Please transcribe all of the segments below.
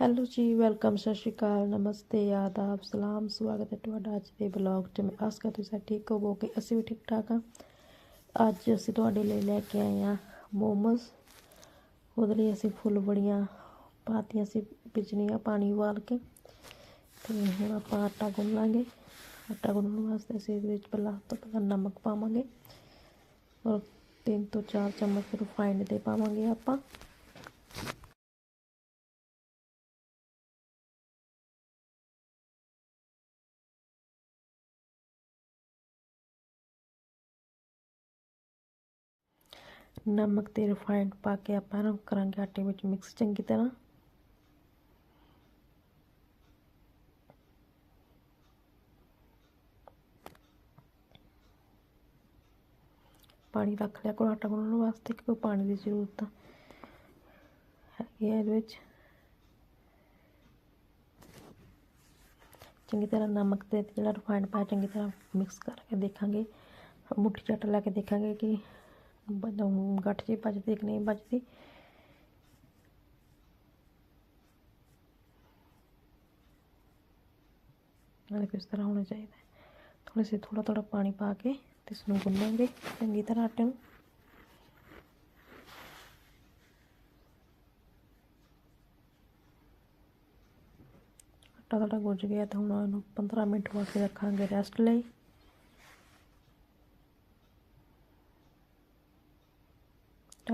Hello ਜੀ, welcome, ਸਤਿ ਸ਼੍ਰੀ ਅਕਾਲ, ਨਮਸਤੇ, ਆਦਾਬ, ਸਲਾਮ, ਸਵਾਗਤ ਹੈ ਤੁਹਾਡਾ ਅੱਜ ਦੇ ਬਲੌਗ 'ਚ। ਮੈਂ ਆਸ ਕਰਦੀ ਸਾਰੇ ਠੀਕ ਹੋਵੋਗੇ, ਅਸੀਂ ਵੀ ਠੀਕ ਠਾਕ ਹਾਂ। ਅੱਜ ਅਸੀਂ ਤੁਹਾਡੇ ਲਈ ਲੈ ਕੇ ਆਏ ਹਾਂ ਮੋਮੋਸ। ਉਹਦੇ ਲਈ ਅਸੀਂ ਫੁੱਲ ਬੜੀਆਂ ਪਾਤੀਆਂ ਸੀ ਪਿਛਣੀਆਂ ਪਾਣੀ ਉਬਾਲ ਕੇ। ਤੇ ਹੁਣ ਆਪਾਂ ਆਟਾ ਗੁੰਨ ਲਾਂਗੇ। ਆਟਾ ਗੁੰਨਣ ਵਾਸਤੇ ਅਸੀਂ ਇਹਦੇ ਵਿੱਚ ਪਹਿਲਾਂ ਤੋਂ ਪਹਿਲਾਂ ਨਮਕ ਪਾਵਾਂਗੇ। ਔਰ ਤਿੰਨ ਤੋਂ ਚਾਰ ਚਮਚ ਰਿਫਾਈਨਡ ਦੇ ਪਾਵਾਂਗੇ ਆਪਾਂ। ਨਮਕ ਤੇ ਰਿਫਾਈਨਡ ਪਾ ਕੇ ਆਪਾਂ ਇਹਨੂੰ ਕਰਾਂਗੇ ਆਟੇ ਵਿੱਚ ਮਿਕਸ ਚੰਗੀ ਤਰ੍ਹਾਂ। ਪਾਣੀ ਰੱਖ ਲਿਆ ਕੋਲ ਆਟਾ ਗੁੰਨਣ ਵਾਸਤੇ, ਕਿਉਂਕਿ ਪਾਣੀ ਦੀ ਜ਼ਰੂਰਤ ਹੈਗੀ ਹੈ ਇਹਦੇ ਵਿੱਚ। ਚੰਗੀ ਤਰ੍ਹਾਂ ਨਮਕ ਤੇ ਜਿਹੜਾ ਰਿਫਾਈਨਡ ਪਾਇਆ, ਚੰਗੀ ਤਰ੍ਹਾਂ ਮਿਕਸ ਕਰਕੇ ਦੇਖਾਂਗੇ। ਮੁੱਠੀ ਚੱਟ ਲਾ ਕੇ ਦੇਖਾਂਗੇ ਕਿ ਗੱਠ ਜੀ ਬਚਦੀ ਕਿ ਨਹੀਂ ਬਚਦੀ ਇਹ ਕਿਸ ਤਰ੍ਹਾਂ ਹੋਣਾ ਚਾਹੀਦਾ। ਥੋੜਾ ਸੇ ਥੋੜਾ ਥੋੜਾ ਪਾਣੀ ਪਾ ਕੇ ਤੇ ਇਸ ਨੂੰ ਗੁੰਨਾਂਗੇ। ਚੰਗੀ ਤਰ੍ਹਾਂ ਆਟੇ ਨੂੰ। ਆਟਾ ਸਾਡਾ ਗੁੱਝ ਗਿਆ ਤਾਂ ਹੁਣ ਇਹਨੂੰ 15 ਮਿੰਟ ਵਾਸਤੇ ਰੱਖਾਂਗੇ ਰੈਸਟ ਲਈ।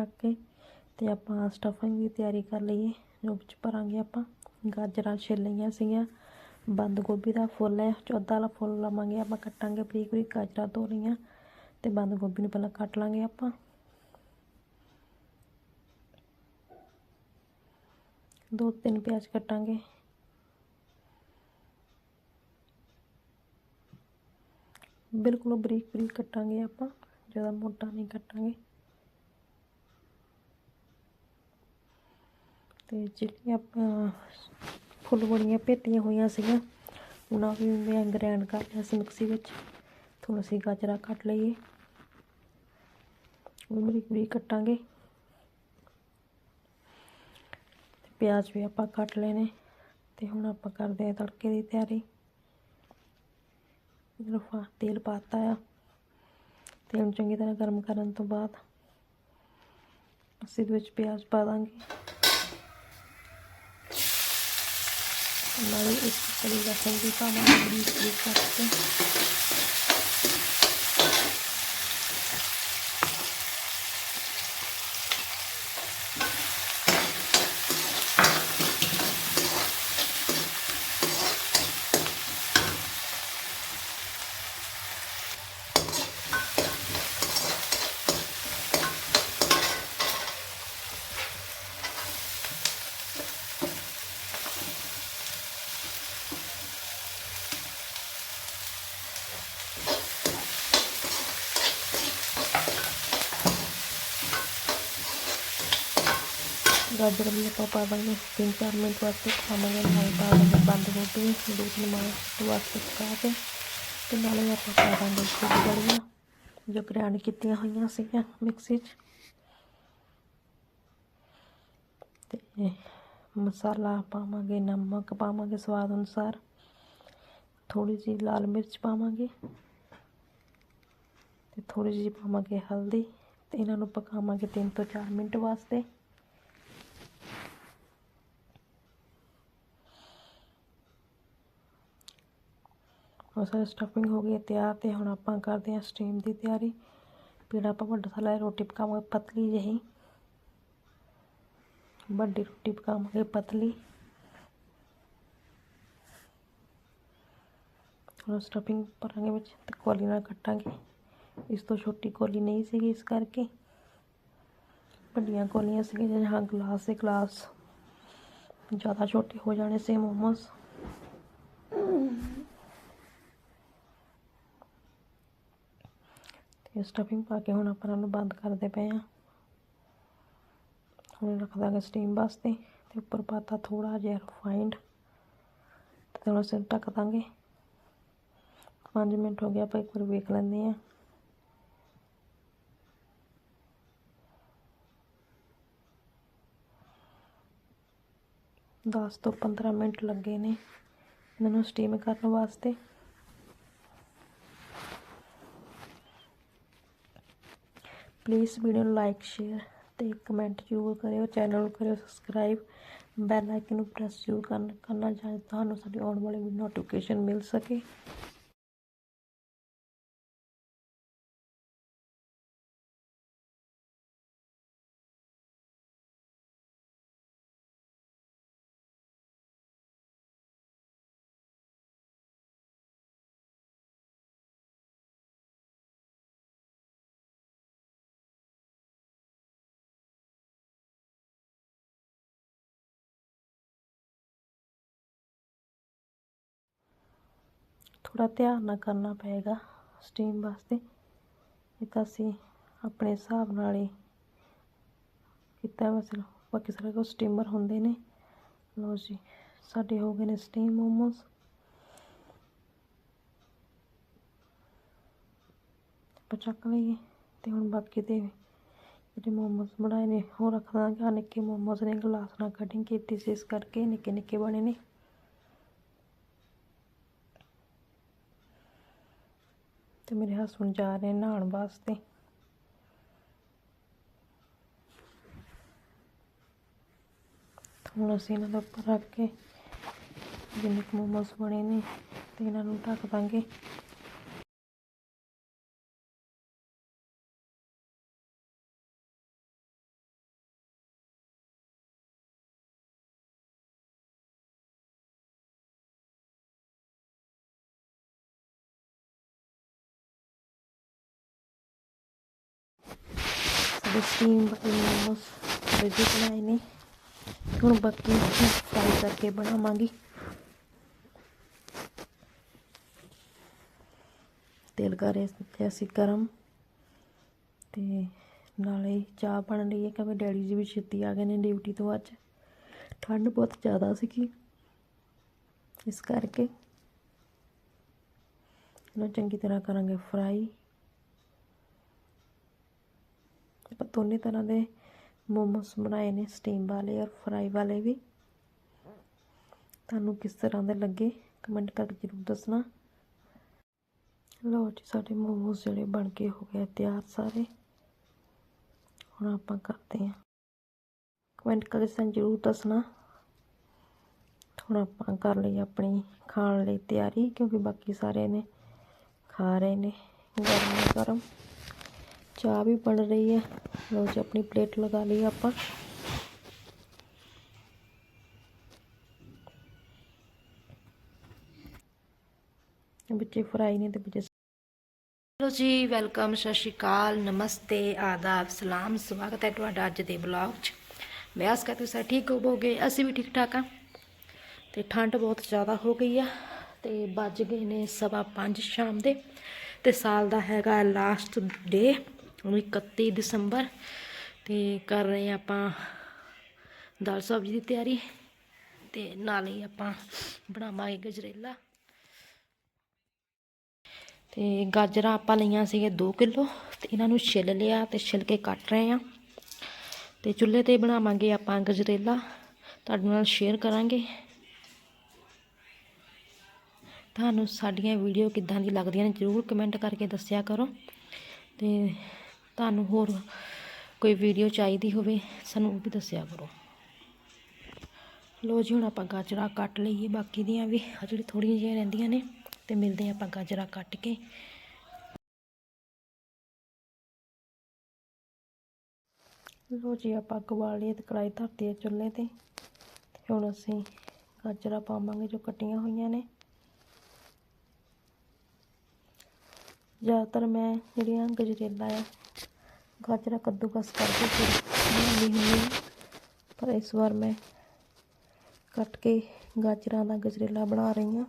ਢੱਕ ਕੇ ਤੇ ਆਪਾਂ ਸਟਫਿੰਗ ਦੀ ਤਿਆਰੀ ਕਰ ਲਈਏ, ਜੋ ਵਿੱਚ ਭਰਾਂਗੇ ਆਪਾਂ। ਗਾਜਰਾਂ ਛਿੱਲ ਲਈਆਂ ਸੀਗੀਆਂ, ਬੰਦ ਗੋਭੀ ਦਾ ਫੁੱਲ ਹੈ, ਚੌਦਾਂ ਵਾਲਾ ਫੁੱਲ ਲਵਾਂਗੇ ਆਪਾਂ, ਕੱਟਾਂਗੇ ਬਰੀਕ ਬਰੀਕ ਗਾਜਰਾਂ ਧੋ ਲਈਆਂ ਤੇ ਬੰਦ ਗੋਭੀ ਨੂੰ ਪਹਿਲਾਂ ਕੱਟ ਲਾਂਗੇ ਆਪਾਂ। ਦੋ ਤਿੰਨ ਪਿਆਜ਼ ਕੱਟਾਂਗੇ। ਬਿਲਕੁਲ ਬਰੀਕ ਬਰੀਕ ਕੱਟਾਂਗੇ ਆਪਾਂ, ਜ਼ਿਆਦਾ ਮੋਟਾ ਨਹੀਂ ਕੱਟਾਂਗੇ। ਤੇ ਜਿਹੜੀਆਂ ਆਪਾਂ ਫੁੱਲ ਬੜੀਆਂ ਭੇਟੀਆਂ ਹੋਈਆਂ ਸੀਗੀਆਂ, ਉਹਨਾਂ ਵੀ ਮੈਂ ਗ੍ਰੈਂਡ ਕਰ ਲਿਆ ਸੀ ਮਿਕਸੀ ਵਿੱਚ। ਹੁਣ ਅਸੀਂ ਗਾਜਰਾਂ ਕੱਟ ਲਈਏ। ਉਹ ਬਰੀਕ ਬਰੀਕ ਕੱਟਾਂਗੇ। ਤੇ ਪਿਆਜ਼ ਵੀ ਆਪਾਂ ਕੱਟ ਲਏ ਨੇ ਤੇ ਹੁਣ ਆਪਾਂ ਕਰਦੇ ਹਾਂ ਤੜਕੇ ਦੀ ਤਿਆਰੀ। ਰਫਾ ਤੇਲ ਪਾਤਾ ਆ। ਤੇਲ ਚੰਗੀ ਤਰ੍ਹਾਂ ਗਰਮ ਕਰਨ ਤੋਂ ਬਾਅਦ ਅਸੀਂ ਇਹਦੇ ਵਿੱਚ ਪਿਆਜ਼ ਪਾ ਦਾਂਗੇ। ਨਾਲੇ ਇੱਕ ਕੜੀ ਲਸਣ ਵੀ ਪਾਵਾਂਗੇ ਗਾਜਰ ਵੀ ਆਪਾਂ ਪਾ ਦਾਂਗੇ ਤਿੰਨ ਚਾਰ ਮਿੰਟ ਵਾਸਤੇ ਖਾਵਾਂਗੇ ਨਾਲ ਪਾ ਦਾਂਗੇ ਬੰਦ ਗੋਭੀ ਦੋ ਤਿੰਨ ਮਿੰਟ ਵਾਸਤੇ ਪਕਾ ਕੇ ਤੇ ਨਾਲੇ ਆਪਾਂ ਪਾ ਦਾਂਗੇ ਖੁਦ ਬੜੀਆਂ ਜੋ ਗ੍ਰੈਂਡ ਕੀਤੀਆਂ ਹੋਈਆਂ ਸੀਗੀਆਂ ਮਿਕਸੀ 'ਚ। ਤੇ ਮਸਾਲਾ ਪਾਵਾਂਗੇ, ਨਮਕ ਪਾਵਾਂਗੇ ਸਵਾਦ ਅਨੁਸਾਰ। ਥੋੜੀ ਜਿਹੀ ਲਾਲ ਮਿਰਚ ਪਾਵਾਂਗੇ। ਤੇ ਥੋੜੀ ਜਿਹੀ ਪਾਵਾਂਗੇ ਹਲਦੀ। ਤੇ ਇਹਨਾਂ ਨੂੰ ਪਕਾਵਾਂਗੇ 3 ਤੋਂ 4 ਮਿੰਟ ਵਾਸਤੇ। ਉਹ ਸਾਰੀ ਸਟਫਿੰਗ ਹੋ ਗਈ ਤਿਆਰ ਤੇ ਹੁਣ ਆਪਾਂ ਕਰਦੇ ਹਾਂ ਸਟੀਮ ਦੀ ਤਿਆਰੀ। ਪੀੜਾ ਆਪਾਂ ਵੱਡਾ ਥਾਲਾ ਰੋਟੀ ਪਕਾਵਾਂਗੇ, ਪਤਲੀ ਜਿਹੀ। ਵੱਡੀ ਰੋਟੀ ਪਕਾਵਾਂਗੇ, ਪਤਲੀ। ਹੁਣ ਸਟਫਿੰਗ ਭਰਾਂਗੇ ਵਿੱਚ ਤੇ ਕੋਲੀ ਨਾਲ ਕੱਟਾਂਗੇ। ਇਸ ਤੋਂ ਛੋਟੀ ਕੋਲੀ ਨਹੀਂ ਸੀਗੀ ਇਸ ਕਰਕੇ। ਵੱਡੀਆਂ ਕੋਲੀਆਂ ਸੀਗੀਆਂ ਜਾਂ ਗਲਾਸ ਦੇ ਗਲਾਸ ਜ਼ਿਆਦਾ ਛੋਟੇ ਹੋ ਜਾਣੇ ਸੀ, ਮੋਮੋਸ। ਇਹ ਸਟਫਿੰਗ ਪਾ ਕੇ ਹੁਣ ਆਪਾਂ ਇਹਨਾਂ ਨੂੰ ਬੰਦ ਕਰਦੇ ਪਏ ਆ ਹੁਣ ਰੱਖ ਦਾਂਗੇ ਸਟੀਮ ਵਾਸਤੇ ਤੇ ਉੱਪਰ ਪਾਤਾ ਥੋੜਾ ਜਿਹਾ ਰਿਫਾਈਨਡ ਤੇ ਥੋੜਾ ਸਿਰ ਢੱਕ ਦਾਂਗੇ। 5 ਮਿੰਟ ਹੋ ਗਿਆ ਆਪਾਂ ਇੱਕ ਵਾਰ ਵੇਖ ਲੈਂਦੇ ਆ ਦਸ ਤੋਂ 15 ਮਿੰਟ ਲੱਗੇ ਨੇ ਇਹਨਾਂ ਨੂੰ ਸਟੀਮ ਕਰਨ ਵਾਸਤੇ। ਪਲੀਜ਼ ਵੀਡੀਓ ਨੂੰ ਲਾਈਕ ਸ਼ੇਅਰ ਤੇ ਕਮੈਂਟ ਜ਼ਰੂਰ ਕਰਿਓ। ਚੈਨਲ ਨੂੰ ਕਰਿਓ ਸਬਸਕ੍ਰਾਈਬ ਬੈਲ ਆਈਕਨ ਨੂੰ ਪ੍ਰੈਸ ਜ਼ਰੂਰ ਕਰਨ ਕਰਨਾ ਚਾਹੇ ਤੁਹਾਨੂੰ ਸਾਡੀ ਆਉਣ ਵਾਲੀ ਨੋਟੀਫਿਕੇਸ਼ਨ ਮਿਲ ਸਕੇ। ਥੋੜਾ ਧਿਆਨ ਨਾਲ ਕਰਨਾ ਪਏਗਾ ਸਟੀਮ ਵਾਸਤੇ। ਇਹ ਤਾਂ ਅਸੀਂ ਆਪਣੇ ਹਿਸਾਬ ਨਾਲ ਹੀ ਕੀਤਾ ਵੈਸੇ ਬਾਕੀ ਸਾਰੇ ਕੋਲ ਸਟੀਮਰ ਹੁੰਦੇ ਨੇ। ਲਓ ਜੀ, ਸਾਡੇ ਹੋ ਗਏ ਨੇ ਸਟੀਮ ਮੋਮੋਸ ਆਪਾਂ ਚੱਕ ਲਈਏ ਤੇ ਹੁਣ ਬਾਕੀ ਦੇ ਜਿਹੜੇ ਮੋਮੋਸ ਬਣਾਏ ਨੇ, ਉਹ ਰੱਖ ਦਾਂਗੇ। ਆਹ ਨਿੱਕੇ ਮੋਮੋਸ ਨੇ, ਗਲਾਸ ਨਾਲ ਕਟਿੰਗ ਕੀਤੀ ਸੀ, ਇਸ ਕਰਕੇ ਨਿੱਕੇ ਨਿੱਕੇ ਬਣੇ ਨੇ। ਤੇ ਮੇਰੇ ਹਸਬੰਡ ਜਾ ਰਹੇ ਨਹਾਉਣ ਵਾਸਤੇ। ਹੁਣ ਅਸੀਂ ਇਹਨਾਂ ਦੇ ਉੱਪਰ ਰੱਖ ਕੇ ਜਿੰਨੇ ਕੁ ਮੋਮੋਸ ਬਣੇ ਨੇ ਤੇ ਇਹਨਾਂ ਨੂੰ ਢੱਕ ਦਾਂਗੇ। ਸਟੀਮ ਵਾਲੇ ਮੋਮੋਸ ਰੈਡੀ ਬਣਾਏ ਨੇ। ਹੁਣ ਬਾਕੀ ਫਰਾਈ ਕਰਕੇ ਬਣਾਵਾਂਗੀ। ਤੇਲ ਕਰ ਅਸੀਂ ਗਰਮ। ਤੇ ਨਾਲੇ ਚਾਹ ਬਣ ਰਹੀ ਹੈ ਕਿਉਂਕਿ ਡੈਡੀ ਜੀ ਵੀ ਛੇਤੀ ਆ ਗਏ ਨੇ ਡਿਊਟੀ ਤੋਂ ਅੱਜ। ਠੰਡ ਬਹੁਤ ਜ਼ਿਆਦਾ ਸੀਗੀ। ਇਸ ਕਰਕੇ। ਇਹਨੂੰ ਚੰਗੀ ਤਰ੍ਹਾਂ ਕਰਾਂਗੇ ਫਰਾਈ ਆਪਾਂ ਦੋਨੇ ਤਰ੍ਹਾਂ ਦੇ ਮੋਮੋਸ ਬਣਾਏ ਨੇ ਸਟੀਮ ਵਾਲੇ ਔਰ ਫਰਾਈ ਵਾਲੇ ਵੀ। ਤੁਹਾਨੂੰ ਕਿਸ ਤਰ੍ਹਾਂ ਦੇ ਲੱਗੇ ਕਮੈਂਟ ਕਰਕੇ ਜ਼ਰੂਰ ਦੱਸਣਾ। ਲਓ ਜੀ, ਸਾਡੇ ਮੋਮੋਸ ਜਿਹੜੇ ਬਣ ਕੇ ਹੋ ਗਏ ਤਿਆਰ ਸਾਰੇ। ਹੁਣ ਆਪਾਂ ਕਰਦੇ ਹਾਂ। ਕਮੈਂਟ ਕਰਕੇ ਸਾਨੂੰ ਜ਼ਰੂਰ ਦੱਸਣਾ। ਹੁਣ ਆਪਾਂ ਕਰ ਲਈ ਆਪਣੀ ਖਾਣ ਲਈ ਤਿਆਰੀ, ਕਿਉਂਕਿ ਬਾਕੀ ਸਾਰੇ ਨੇ ਖਾ ਰਹੇ ਨੇ ਗਰਮ ਗਰਮ। ਚਾਹ ਵੀ ਬਣ ਰਹੀ ਹੈ। ਲਓ ਜੀ, ਆਪਣੀ ਪਲੇਟ ਲਗਾ ਲਈ ਆਪਾਂ। ਬੱਚੇ ਫਰਾਈ ਨੇ ਤੇ ਬੱਚੇ ਹੈਲੋ ਜੀ ਵੈਲਕਮ ਸਤਿ ਸ਼੍ਰੀ ਅਕਾਲ, ਨਮਸਤੇ, ਆਦਾਬ, ਸਲਾਮ, ਸਵਾਗਤ ਹੈ ਤੁਹਾਡਾ ਅੱਜ ਦੇ ਬਲੌਗ 'ਚ। ਮੈਂ ਆਸ ਕਰਦੀ ਸਾਰੇ ਠੀਕ ਹੋਵੋਗੇ, ਅਸੀਂ ਵੀ ਠੀਕ ਠਾਕ ਆ ਤੇ ਠੰਡ ਬਹੁਤ ਜ਼ਿਆਦਾ ਹੋ ਗਈ ਆ ਤੇ ਵੱਜ ਗਏ ਨੇ ਸਵਾ ਪੰਜ ਸ਼ਾਮ ਦੇ ਤੇ ਸਾਲ ਦਾ ਹੈਗਾ ਲਾਸਟ ਡੇ 31 ਦਸੰਬਰ ਤੇ ਕਰ ਰਹੇ ਹਾਂ ਆਪਾਂ ਦਾਲ ਸਬਜ਼ੀ ਦੀ ਤਿਆਰੀ ਤੇ ਨਾਲ ਹੀ ਆਪਾਂ ਬਣਾਵਾਂਗੇ ਗਜਰੇਲਾ। ਤੇ ਗਾਜਰਾਂ ਆਪਾਂ ਲਈਆਂ ਸੀਗੇ 2 ਕਿਲੋ ਤੇ ਇਹਨਾਂ ਨੂੰ ਛਿੱਲ ਲਿਆ ਤੇ ਛਿੱਲ ਕੇ ਕੱਟ ਰਹੇ ਆ ਤੇ ਚੁੱਲ੍ਹੇ ਤੇ ਬਣਾਵਾਂਗੇ ਆਪਾਂ ਗਜਰੇਲਾ, ਤੁਹਾਡੇ ਨਾਲ ਸ਼ੇਅਰ ਕਰਾਂਗੇ। ਤੁਹਾਨੂੰ ਸਾਡੀਆਂ ਵੀਡੀਓ ਕਿੱਦਾਂ ਦੀ ਲੱਗਦੀਆਂ ਨੇ ਜ਼ਰੂਰ ਕਮੈਂਟ ਕਰਕੇ ਦੱਸਿਆ ਕਰੋ। ਤੇ ਤੁਹਾਨੂੰ ਹੋਰ ਕੋਈ ਵੀਡੀਓ ਚਾਹੀਦੀ ਹੋਵੇ, ਸਾਨੂੰ ਉਹ ਵੀ ਦੱਸਿਆ ਕਰੋ। ਲੋ ਜੀ, ਹੁਣ ਆਪਾਂ ਗਾਜਰਾਂ ਕੱਟ ਲਈਏ, ਬਾਕੀ ਦੀਆਂ ਵੀ ਆ ਜਿਹੜੀ ਥੋੜੀਆਂ ਜਿਹੀਆਂ ਰਹਿੰਦੀਆਂ ਨੇ, ਤੇ ਮਿਲਦੇ ਆਪਾਂ ਗਾਜਰਾਂ ਕੱਟ ਕੇ। ਲੋ ਜੀ, ਆਪਾਂ ਕਵਾ ਲਈ ਤੇ ਕੜਾਈ ਧਰਤੀ ਹੈ ਚੁੱਲ੍ਹੇ ਤੇ ਤੇ ਹੁਣ ਅਸੀਂ ਗਾਜਰਾਂ ਪਾਵਾਂਗੇ ਜੋ ਕੱਟੀਆਂ ਹੋਈਆਂ ਨੇ। ਜ਼ਿਆਦਾਤਰ ਮੈਂ ਜਿਹੜੀਆਂ ਗਜਰੇਲਾ ਆ ਗਾਜਰਾਂ ਕੱਦੂਕਸ ਕਰਕੇ ਫਿਰ ਬਣਾਉਂਦੀ ਹੁੰਦੀ ਹਾਂ ਪਰ ਇਸ ਵਾਰ ਮੈਂ ਕੱਟ ਕੇ ਗਾਜਰਾਂ ਦਾ ਗਜਰੇਲਾ ਬਣਾ ਰਹੀ ਹਾਂ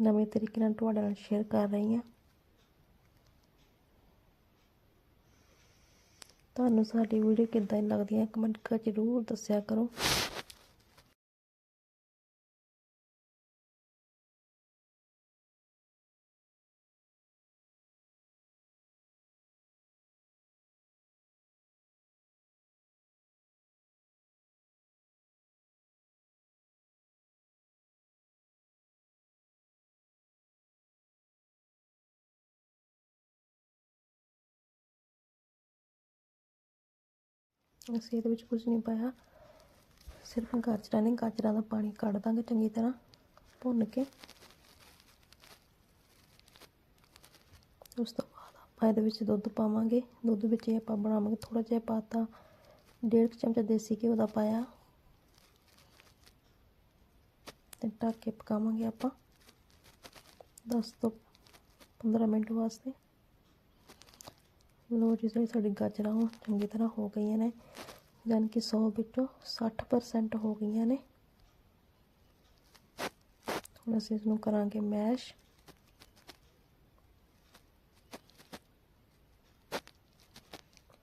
ਨਵੇਂ ਤਰੀਕੇ ਨਾਲ ਤੁਹਾਡੇ ਨਾਲ ਸ਼ੇਅਰ ਕਰ ਰਹੀ ਹਾਂ ਤੁਹਾਨੂੰ ਸਾਡੀ ਵੀਡੀਓ ਕਿੱਦਾਂ ਦੀ ਲੱਗਦੀ ਹੈ ਕਮੈਂਟ ਕਰਕੇ ਜ਼ਰੂਰ ਦੱਸਿਆ ਕਰੋ। ਅਸੀਂ ਇਹਦੇ ਵਿੱਚ ਕੁਝ ਨਹੀਂ ਪਾਇਆ। ਸਿਰਫ ਗਾਜਰਾਂ ਨੇ, ਗਾਜਰਾਂ ਦਾ ਪਾਣੀ ਕੱਢ ਦਾਂਗੇ ਚੰਗੀ ਤਰ੍ਹਾਂ ਭੁੰਨ ਕੇ। ਉਸ ਤੋਂ ਬਾਅਦ ਆਪਾਂ ਇਹਦੇ ਵਿੱਚ ਦੁੱਧ ਪਾਵਾਂਗੇ। ਦੁੱਧ ਵਿੱਚ ਇਹ ਆਪਾਂ ਬਣਾਵਾਂਗੇ ਥੋੜਾ ਜਿਹਾ ਪਾਤਾ। ਡੇਢ ਕੁ ਚਮਚਾ ਦੇਸੀ ਘਿਓ ਦਾ ਪਾਇਆ। ਤੇ ਢੱਕ ਕੇ ਪਕਾਵਾਂਗੇ ਆਪਾਂ। 10 ਤੋਂ 15 ਮਿੰਟ ਵਾਸਤੇ। ਲੋ ਜੀ ਜਿਹੜੀ ਸਾਡੀ ਗਾਜਰਾਂ ਉਹ ਚੰਗੀ ਤਰ੍ਹਾਂ ਹੋ ਗਈਆਂ ਨੇ ਜਾਣੀ ਕਿ 100 ਵਿੱਚੋਂ 60% ਹੋ ਗਈਆਂ ਨੇ। ਹੁਣ ਅਸੀਂ ਇਸ ਨੂੰ ਕਰਾਂਗੇ ਮੈਸ਼।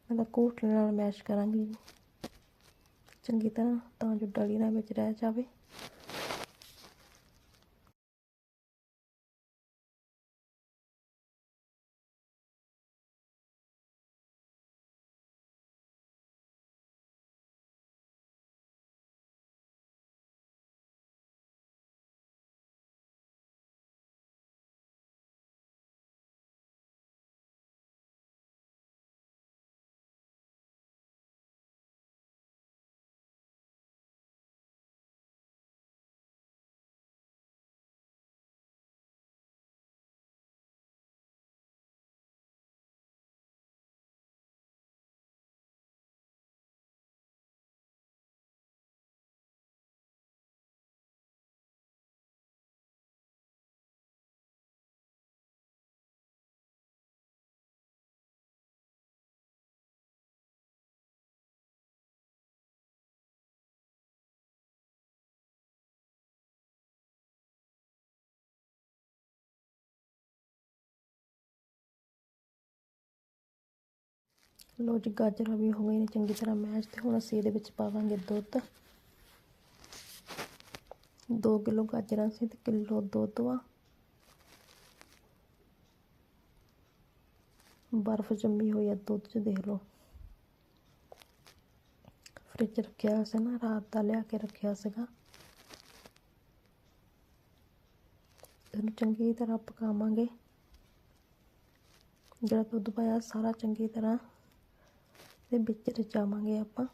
ਇਹਦਾ ਕੋਟ ਨਾਲ ਮੈਸ਼ ਕਰਾਂਗੇ ਚੰਗੀ ਤਰ੍ਹਾਂ ਤਾਂ ਜੋ ਡਲੀ ਨਾ ਵਿੱਚ ਰਹਿ ਜਾਵੇ। ਲੋ ਜੀ ਗਾਜਰਾਂ ਵੀ ਹੋ ਗਈਆਂ ਨੇ, ਚੰਗੀ ਤਰ੍ਹਾਂ ਮੈਸ਼ ਤੇ ਹੁਣ ਅਸੀਂ ਇਹਦੇ ਵਿੱਚ ਪਾਵਾਂਗੇ ਦੁੱਧ। 2 ਕਿਲੋ ਗਾਜਰਾਂ ਸੀ ਤੇ ਕਿਲੋ ਦੁੱਧ ਵਾ। ਬਰਫ਼ ਜੰਮੀ ਹੋਈ ਆ ਦੁੱਧ 'ਚ, ਦੇਖ ਲਓ। ਫ੍ਰਿਜ ਰੱਖਿਆ ਸੀ ਨਾ, ਰਾਤ ਦਾ ਲਿਆ ਕੇ ਰੱਖਿਆ ਸੀਗਾ। ਇਹਨੂੰ ਚੰਗੀ ਤਰ੍ਹਾਂ ਪਕਾਵਾਂਗੇ। ਜਿਹੜਾ ਦੁੱਧ ਪਾਇਆ ਸਾਰਾ ਚੰਗੀ ਤਰ੍ਹਾਂ ਦੇ ਵਿੱਚ ਰਚਾਵਾਂਗੇ ਆਪਾਂ।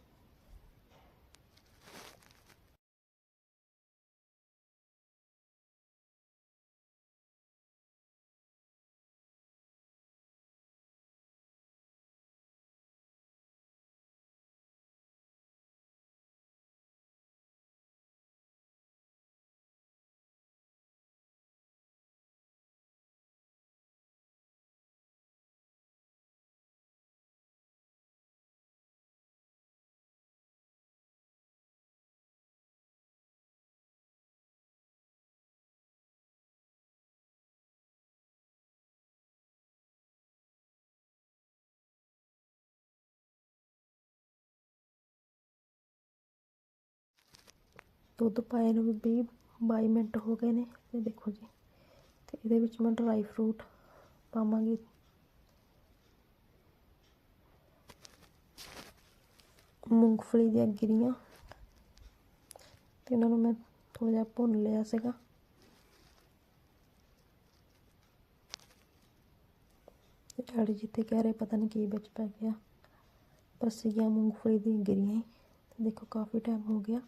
ਦੁੱਧ ਪਾਏ ਨੂੰ ਵੀ ਵੀਹ ਬਾਈ ਮਿੰਟ ਹੋ ਗਏ ਨੇ ਤੇ ਦੇਖੋ ਜੀ। ਤੇ ਇਹਦੇ ਵਿੱਚ ਮੈਂ ਡਰਾਈ ਫਰੂਟ ਪਾਵਾਂਗੀ। ਮੂੰਗਫਲੀ ਦੀਆਂ ਗਿਰੀਆਂ। ਤੇ ਇਹਨਾਂ ਨੂੰ ਮੈਂ ਥੋੜਾ ਜਿਹਾ ਭੁੰਨ ਲਿਆ ਸੀਗਾ। ਤੇ ਡੈਡੀ ਜੀ ਤੇ ਕਹਿ ਰਹੇ, ਪਤਾ ਨਹੀਂ ਕੀ ਵਿੱਚ ਪੈ ਗਿਆ। ਪਰ ਸੀਗੀਆਂ ਮੂੰਗਫਲੀ ਦੀਆਂ ਗਿਰੀਆਂ ਹੀ। ਦੇਖੋ, ਕਾਫੀ ਟਾਈਮ ਹੋ ਗਿਆ।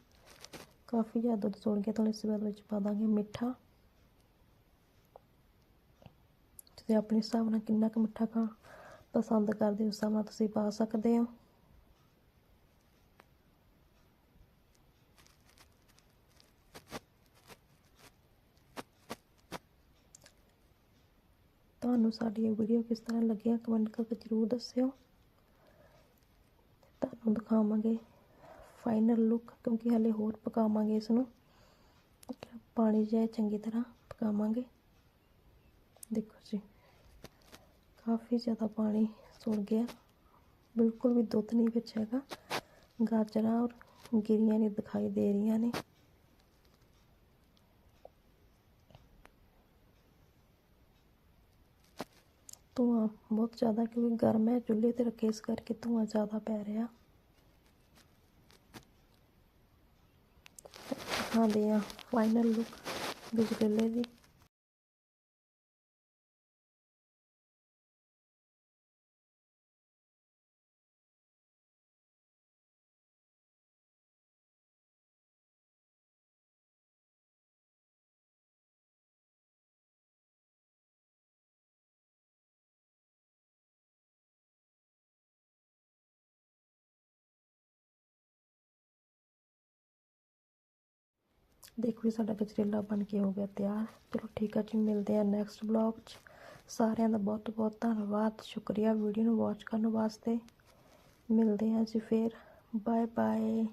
ਕਾਫੀ ਜ਼ਿਆਦਾ ਦੁੱਧ ਸੁਣ ਗਿਆ ਤੁਹਾਨੂੰ ਇਸ ਬਾਅਦ ਵਿੱਚ ਪਾ ਦਾਂਗੇ, ਮਿੱਠਾ। ਤੁਸੀਂ ਆਪਣੇ ਹਿਸਾਬ ਨਾਲ ਕਿੰਨਾ ਕੁ ਮਿੱਠਾ ਖਾ ਪਸੰਦ ਕਰਦੇ ਹੋ, ਉਸ ਹਿਸਾਬ ਨਾਲ ਤੁਸੀਂ ਪਾ ਸਕਦੇ ਹੋ। ਤੁਹਾਨੂੰ ਸਾਡੀ ਇਹ ਵੀਡੀਓ ਕਿਸ ਤਰ੍ਹਾਂ ਲੱਗਿਆ ਕਮੈਂਟ ਕਰਕੇ ਜ਼ਰੂਰ ਦੱਸਿਓ। ਤੁਹਾਨੂੰ ਦਿਖਾਵਾਂਗੇ ਫਾਈਨਲ ਲੁੱਕ ਕਿਉਂਕਿ ਹਲੇ ਹੋਰ ਪਕਾਵਾਂਗੇ ਇਸ ਨੂੰ ਪਾਣੀ ਜਿਹਾ ਚੰਗੀ ਤਰ੍ਹਾਂ ਪਕਾਵਾਂਗੇ। ਦੇਖੋ ਜੀ, ਕਾਫੀ ਜ਼ਿਆਦਾ ਪਾਣੀ ਸੁੜ ਗਿਆ। ਬਿਲਕੁਲ ਵੀ ਦੁੱਧ ਨਹੀਂ ਵਿੱਚ ਹੈਗਾ। ਗਾਜਰਾਂ ਔਰ ਗਿਰੀਆਂ ਨਹੀਂ ਦਿਖਾਈ ਦੇ ਰਹੀਆਂ ਨੇ। ਧੂੰਆਂ ਬਹੁਤ ਜ਼ਿਆਦਾ, ਕਿਉਂਕਿ ਗਰਮ ਹੈ, ਚੁੱਲ੍ਹੇ ਤੇ ਰੱਖੇ ਇਸ ਕਰਕੇ ਧੂੰਆਂ ਜ਼ਿਆਦਾ ਪੈ ਰਿਹਾ। ਦਿਖਾਉਂਦੇ ਆ ਫਾਈਨਲ ਲੁੱਕ ਗਜਰੇਲੇ ਦੀ। ਦੇਖੋ ਜੀ, ਸਾਡਾ ਗਜਰੇਲਾ ਬਣ ਕੇ ਹੋ ਗਿਆ ਤਿਆਰ। ਚਲੋ ਠੀਕ ਆ ਜੀ, ਮਿਲਦੇ ਆ ਨੈਕਸਟ ਬਲੌਗ 'ਚ। ਸਾਰਿਆਂ ਦਾ ਬਹੁਤ ਬਹੁਤ ਧੰਨਵਾਦ। ਸ਼ੁਕਰੀਆ ਵੀਡੀਓ ਨੂੰ ਵਾਚ ਕਰਨ ਵਾਸਤੇ। ਮਿਲਦੇ ਹਾਂ ਜੀ ਫੇਰ। Bye bye